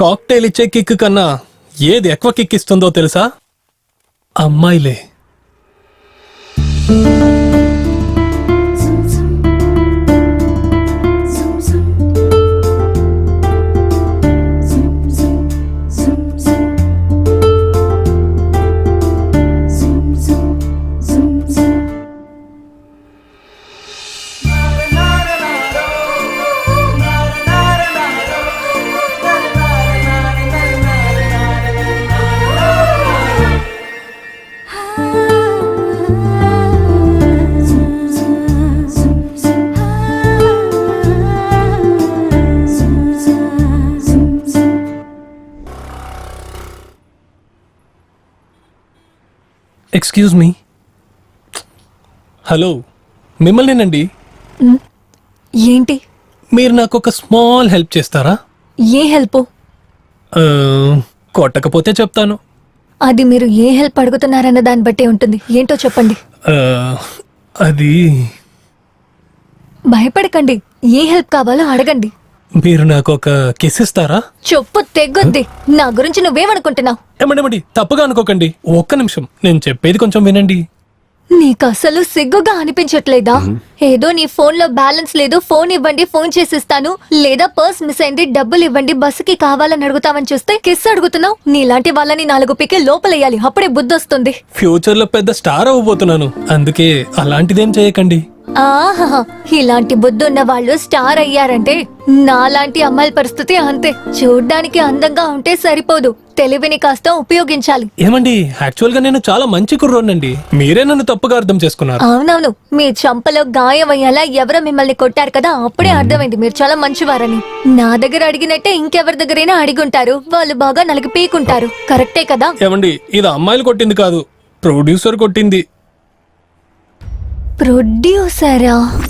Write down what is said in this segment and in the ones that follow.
Cocktail ఇచ్చే kick కన్నా ఏది ఎక్కువ కిక్ ఇస్తుందో తెలుసా? అమ్మాయిలే. ఎక్స్క్యూజ్ మీ హలో మిమ్మల్నేనండి? ఏంటి? మీరు నాకు ఒక స్మాల్ హెల్ప్ చేస్తారా? ఏ హెల్ప్? ఆ, కొట్టకపోతే చెప్తాను. అది మీరు ఏ హెల్ప్ అడుగుతున్నారన్న దాన్ని బట్టి ఉంటుంది. ఏంటో చెప్పండి. ఆ, అది భయపడకండి. ఏ హెల్ప్ కావాలో అడగండి. మీరు నాకు ఒక కిస్ ఇస్తారా? చెప్పు తెగ్గొద్ది నా గురించి నువ్వేమనుకుంటున్నావు? ఏమండి ఏమండి తప్పుగా అనుకోకండి. ఒక్క నిమిషం. నేను చెప్పేది కొంచెం వినండి. నీకు అసలు సిగ్గుగా అనిపించట్లేదా? ఏదో నీ ఫోన్లో బ్యాలెన్స్ లేదు ఫోన్ ఇవ్వండి ఫోన్ చేసిస్తాను. లేదా పర్స్ మిస్ అయింది డబ్బులు ఇవ్వండి బస్సుకి కావాలని అడుగుతావని చూస్తే కిస్ అడుగుతున్నావు. నీలాంటి వాళ్ళని నాలుగు పికే లోపలేయాలి అప్పుడే బుద్ధి వస్తుంది. ఫ్యూచర్లో పెద్ద స్టార్ అవ్వబోతున్నాను. అందుకే అలాంటిదేం చేయకండి. ఆహా ఇలాంటి బుద్ధి ఉన్న వాళ్ళు స్టార్ అయ్యారంటే నాలాంటి అమ్మాయిల పరిస్థితి అంతే. చూడ్డానికి అందంగా ఉంటే సరిపోదు. తెలివిని కాస్త ఉపయోగించాలి. ఏమండి యాక్చువల్గా నేను చాలా మంచి కుర్రోనండి మీరే నన్ను తప్పుగా అర్థం చేసుకున్నారు. అవునవును మీ చంపలో గాయం అయ్యేలా ఎవరో మిమ్మల్ని కొట్టారు కదా అప్పుడే అర్థమైంది. మీరు చాలా మంచివారని. నా దగ్గర అడిగినట్టే ఇంకెవరి దగ్గరైనా అడిగుంటారు. వాళ్ళు బాగా నలిగి పీకుంటారు. కరెక్టే కదా? ఏమండి ఇది అమ్మాయిలు కొట్టింది కాదు. ప్రొడ్యూసర్ కొట్టింది. ప్రొడ్యూసరా?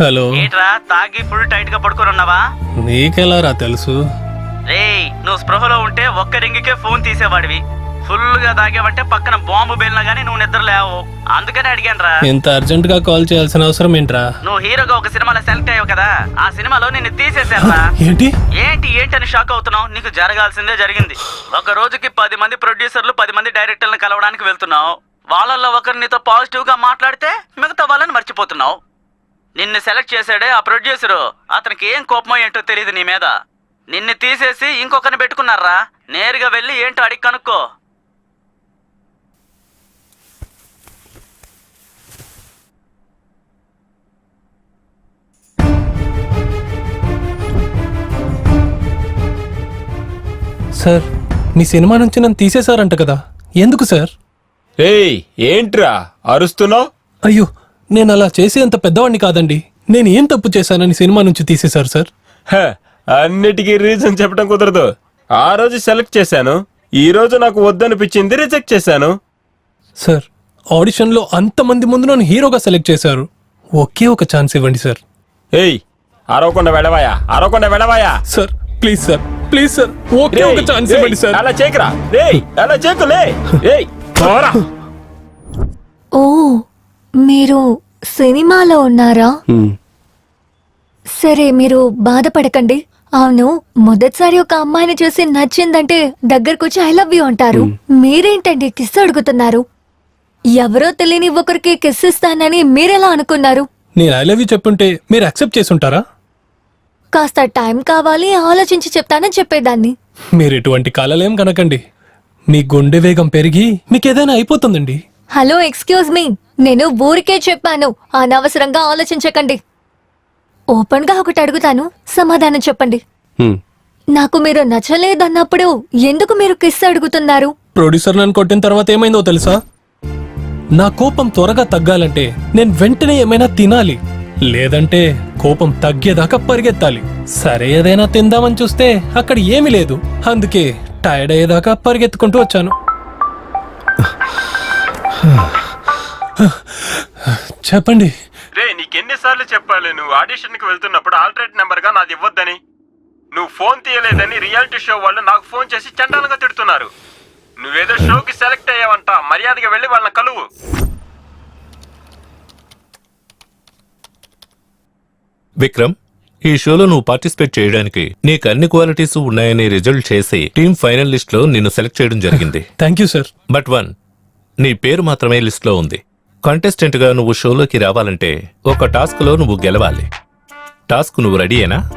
హలో. ఏంట్రా తాగి ఫుల్ టైట్గా పడుకొని ఉన్నావా? నీకెలా రా తెలుసు? రేయ్ నువ్వు స్పృహలో ఉంటే ఒక్క రింగికే ఫోన్ తీసేవాడివి. ఫుల్గా తాగావంటే పక్కన బాంబు బేలినా గానీ నువ్వు నిద్ర లేవు. అందుకనే అడిగానురా. ఇంత అర్జెంట్గా కాల్ చేయాల్సిన అవసరం ఏంట్రా? నువ్వు హీరోగా ఒక సినిమాలో సెలెక్ట్ అయ్యావు కదా ఆ సినిమాలో నిన్ను తీసేశారా ఏంటి? ఏంటి ఏంటి అని షాక్ అవుతున్నావు? నీకు జరగాల్సిందే జరిగింది. ఒక రోజుకి పది మంది ప్రొడ్యూసర్లు పది మంది డైరెక్టర్లను కలవడానికి వెళ్తున్నావు. వాళ్ళల్లో ఒకరు నీతో పాజిటివ్గా మాట్లాడితే మిగతా వాళ్ళని మర్చిపోతున్నావు. నిన్ను సెలెక్ట్ చేశాడే ఆ ప్రొడ్యూసరు. అతనికి ఏం కోపమో ఏంటో తెలియదు నీ మీద. నిన్ను తీసేసి ఇంకొకరిని పెట్టుకున్నారా? నేరుగా వెళ్ళి ఏంటో అడిగి కనుక్కో. సార్ మీ సినిమా నుంచి నన్ను తీసేశారంట కదా. ఎందుకు సార్? ఏయ్ ఏంట్రా? అరుస్తున్నావు? అయ్యో నేను అలా చేసే అంత పెద్దవాడిని కాదండి. నేను ఏం తప్పు చేశానని సినిమా నుంచి తీసేశారు సార్? అన్నిటికీ రీజన్ చెప్పడం కుదరదు. ఆ రోజు సెలెక్ట్ చేశాను. ఈ రోజు నాకు వద్దనిపించింది రిజెక్ట్ చేశాను. సార్ ఆడిషన్లో అంతమంది ముందు నన్ను హీరోగా సెలెక్ట్ చేశారు. ఒకే ఒక ఛాన్స్ ఇవ్వండి సార్. ఏయ్ అరవకుండా వెళ్ళవాయా? అరవకుండా వెళ్ళవాయా? Sir please sir. Please sir. Okay రేయ్, ఒక ఛాన్స్ రేయ్, ఇవ్వండి సార్. అలా చేకరా రేయ్ అలా చేకులే ఏయ్ పోరా. ఓ మీరు సినిమాలో ఉన్నారా? సరే మీరు బాధపడకండి. అవును మొదటిసారి ఒక అమ్మాయిని చూసి నచ్చిందంటే దగ్గరకొచ్చి ఐ లవ్ యూ అంటారు. మీరేంటండి కిస్ అడుగుతున్నారు? ఎవరో తెలియని ఒకరికి కిస్ ఇస్తానని మీరెలా అనుకున్నారు? నేను ఐ లవ్ యూ చెప్పుంటే మీరు యాక్సెప్ట్ చేసి ఉంటారా కాస్త టైం కావాలి ఆలోచించి చెప్తానని చెప్పేదాన్ని. మీరు ఎటువంటి కలలేం కనకండి. మీ గుండె వేగం పెరిగి మీకు ఏదైనా అయిపోతుందండి. Hello excuse me. నేను ఊరికే చెప్పాను. అనవసరంగా ఆలోచించకండి. ఓపెన్గా ఒకటి అడుగుతాను. సమాధానం చెప్పండి. నాకు మీరు నచ్చలేదన్నప్పుడు ఎందుకు మీరు కిస్ అడుగుతున్నారు? ప్రొడ్యూసర్ నన్ను కొట్టిన తర్వాత ఏమైందో తెలుసా? నా కోపం త్వరగా తగ్గాలంటే నేను వెంటనే ఏమైనా తినాలి. లేదంటే కోపం తగ్గేదాకా పరిగెత్తాలి. సరే ఏదైనా తిందామని చూస్తే అక్కడ ఏమీ లేదు. అందుకే టైర్డ్ అయ్యేదాకా పరిగెత్తుకుంటూ వచ్చాను. చెప్పండి. రే నీకెన్నిసార్లు చెప్పాలి? నువ్వు ఆడిషన్కి వెళ్తున్నప్పుడు ఆల్టర్నేట్ నెంబర్గా నాది ఇవ్వద్దని. నువ్వు ఫోన్ తీయలేదని రియాలిటీ షో వాళ్ళు నాకు ఫోన్ చేసి చండాలంగా తిడుతున్నారు. నువ్వేదో షోకి సెలెక్ట్ అయ్యావంట మర్యాదగా వెళ్ళి వాళ్ళని కలువు. విక్రమ్ ఈ షోలో నువ్వు పార్టిసిపేట్ చేయడానికి నీకు అన్ని క్వాలిటీస్ ఉన్నాయని రిజల్ట్ చేసి టీమ్ ఫైనల్ లిస్ట్లో నిన్ను సెలెక్ట్ చేయడం జరిగింది. Thank you sir. But one నీ పేరు మాత్రమే లిస్ట్లో ఉంది. కంటెస్టెంట్గా నువ్వు షోలోకి రావాలంటే ఒక టాస్క్లో నువ్వు గెలవాలి. టాస్క్ నువ్వు రెడీయేనా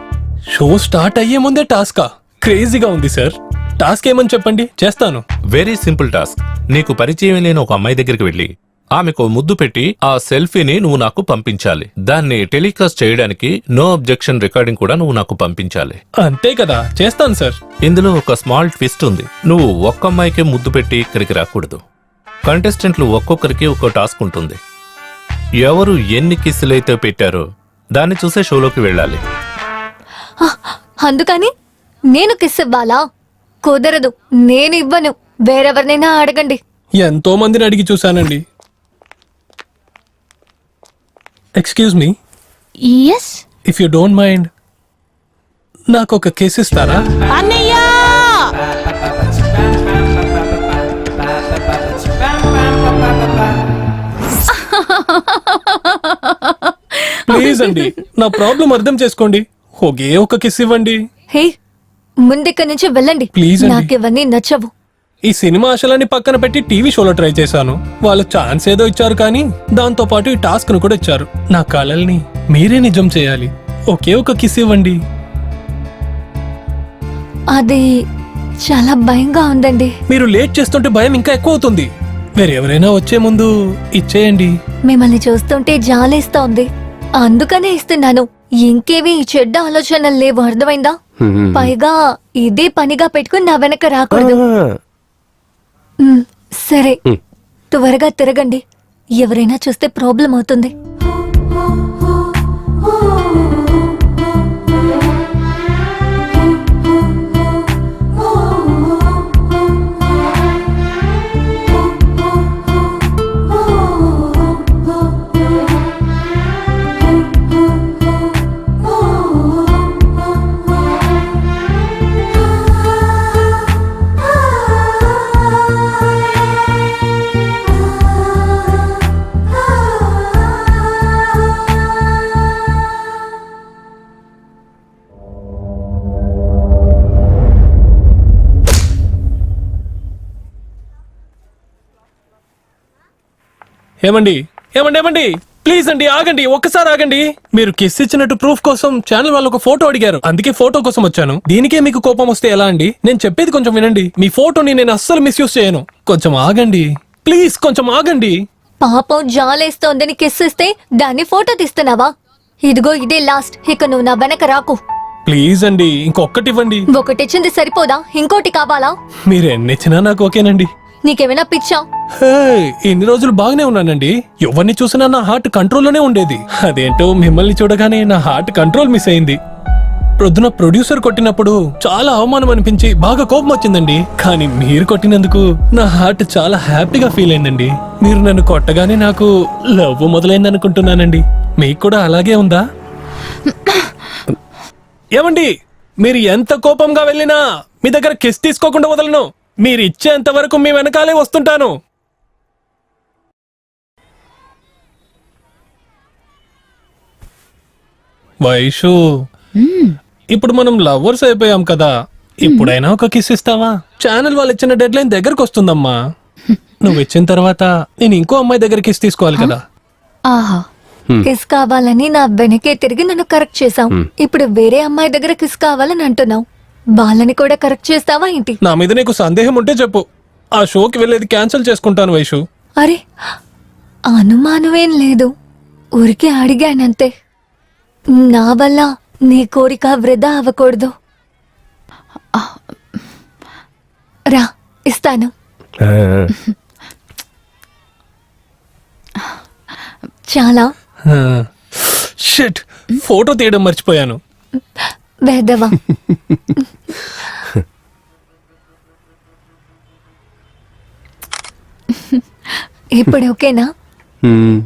షో స్టార్ట్ అయ్యే ముందే టాస్కా? క్రేజీగా ఉంది సార్. టాస్క్ ఏమని చెప్పండి? చేస్తాను. Very simple task. నీకు పరిచయం లేని ఒక అమ్మాయి దగ్గరికి వెళ్ళి ఆమెకు ముద్దు పెట్టి ఆ సెల్ఫీని నువ్వు నాకు పంపించాలి. దాన్ని టెలికాస్ట్ చేయడానికి నో అబ్జెక్షన్ రికార్డింగ్ కూడా నువ్వు నాకు పంపించాలి. అంతే కదా. చేస్తాను సార్. ఇందులో ఒక స్మాల్ ట్విస్ట్ ఉంది. నువ్వు ఒక్క అమ్మాయికే ముద్దు పెట్టి ఇక్కడికి రాకూడదు. కంటెస్టెంట్లు ఒక్కొక్కరికి ఒక్కో టాస్క్ ఉంటుంది. ఎవరు ఎన్ని కిస్సులైతే పెట్టారో దాన్ని చూసే షోలోకి వెళ్ళాలి. అందుకని నేను కిస్ ఇవ్వాలా? కుదరదు నేను ఇవ్వను. వేరెవరినైనా అడగండి. ఎంతో మందిని అడిగి చూశానండి. Excuse me yes if you don't mind నాకు ఒక కేసు ఇస్తారా? అన్నయ్య ప్లీజ్ అండి. నా ప్రాబ్లం అర్థం చేసుకోండి. ఒకే ఒక కిస్ ఇవ్వండి. హే ముందిక్కడి నుంచి వెళ్ళండి. అండి. నాకు ఇవన్నీ నచ్చవు. ఈ సినిమా ఆశలన్నీ పక్కన పెట్టి టీవీ షోలో ట్రై చేశాను. వాళ్ళు ఛాన్స్ ఏదో ఇచ్చారు కానీ దాంతో పాటు ఈ టాస్క్ను కూడా ఇచ్చారు. నా కళల్ని మీరే నిజం చేయాలి. ఒకే ఒక కిస్ ఇవ్వండి. అది చాలా భయంగా ఉందండి. మీరు లేట్ చేస్తుంటే భయం ఇంకా ఎక్కువ అవుతుంది. వేరెవరైనా వచ్చే ముందు ఇచ్చేయండి. మిమ్మల్ని చూస్తుంటే జాలేస్తోంది అందుకనే ఇస్తున్నాను. ఇంకేవి ఈ చెడ్డ ఆలోచనలు లేవు అర్థమైందా పైగా ఇదే పనిగా పెట్టుకుని నా వెనక రాకూడదు. సరే. త్వరగా తిరగండి. ఎవరైనా చూస్తే ప్రాబ్లం అవుతుంది ఏమండి? ఏమండి ఏమండి? ప్లీజ్ అండి ఆగండి ఒక్కసారి ఆగండి. మీరు కిస్ ఇచ్చినట్టు ప్రూఫ్ కోసం ఛానల్ వాళ్ళు ఒక ఫోటో అడిగారు. అందుకే ఫోటో కోసం వచ్చాను. దీనికే మీకు కోపం వస్తే ఎలా అండి? నేను చెప్పేది కొంచెం వినండి. మీ ఫోటోని నేను అస్సలు మిస్యూజ్ చేయను. కొంచెం ఆగండి. ప్లీజ్ కొంచెం ఆగండి. పాపం జాలేస్తోందని కిస్ ఇస్తే దాన్ని ఫోటో తీస్తున్నావా? ఇదిగో ఇదే లాస్ట్ ఇక నువ్వు నా వెనక రాకు. ప్లీజ్ అండి ఇంకొక్కటి ఇవ్వండి. ఒకటిచ్చింది సరిపోదా? ఇంకోటి కావాలా? మీరు ఎన్నిచ్చినా నాకు ఓకేనండి. నీకేమైనా పిచ్చా? ఇన్ని రోజులు బాగానే ఉన్నానండి. ఎవరిని చూసినా నా హార్ట్ కంట్రోల్లోనే ఉండేది. అదేంటో మిమ్మల్ని చూడగానే నా హార్ట్ కంట్రోల్ మిస్ అయింది. ప్రొద్దున ప్రొడ్యూసర్ కొట్టినప్పుడు చాలా అవమానం అనిపించి బాగా కోపం వచ్చిందండి. కానీ మీరు కొట్టినందుకు నా హార్ట్ చాలా హ్యాపీగా ఫీల్ అయిందండి. మీరు నన్ను కొట్టగానే నాకు లవ్ మొదలైంది అనుకుంటున్నానండి. మీకు కూడా అలాగే ఉందా? ఏమండి మీరు ఎంత కోపంగా వెళ్ళినా మీ దగ్గర కిస్ తీసుకోకుండా వదలను. మీరు ఇచ్చేంత వరకు మీ వెనకాలే వస్తుంటాను. వైషు ఇప్పుడు మనం లవర్స్ అయిపోయాం కదా. ఇప్పుడైనా ఒక కిస్ ఇస్తావా? ఛానల్ వాళ్ళు ఇచ్చిన డెడ్ లైన్ దగ్గరకు వస్తుందమ్మా నువ్వు ఇచ్చిన తర్వాత నేను ఇంకో అమ్మాయి దగ్గర కిస్ తీసుకోవాలి కదా. ఆహా. కిస్ కావాలని నా వెనకే తిరిగి నన్ను కరెక్ట్ చేసావు ఇప్పుడు వేరే అమ్మాయి దగ్గర కిస్ కావాలని అంటున్నావు. వాళ్ళని కూడా కరెక్ట్ చేస్తావా ఏంటి? నా మీద నీకు సందేహం ఉంటే చెప్పు. ఆ షోకి వెళ్ళేది క్యాన్సిల్ చేసుకుంటాను వైషు. అరే అనుమానమేం లేదు. ఊరికే అడిగానంతే. నా వల్ల నీ కోరిక వృధా అవ్వకూడదు. రా ఇస్తాను. చాలా. షిట్ ఫోటో తీయడం మర్చిపోయాను. వేదవా. ఇప్పుడు ఓకేనా? హ్మ్.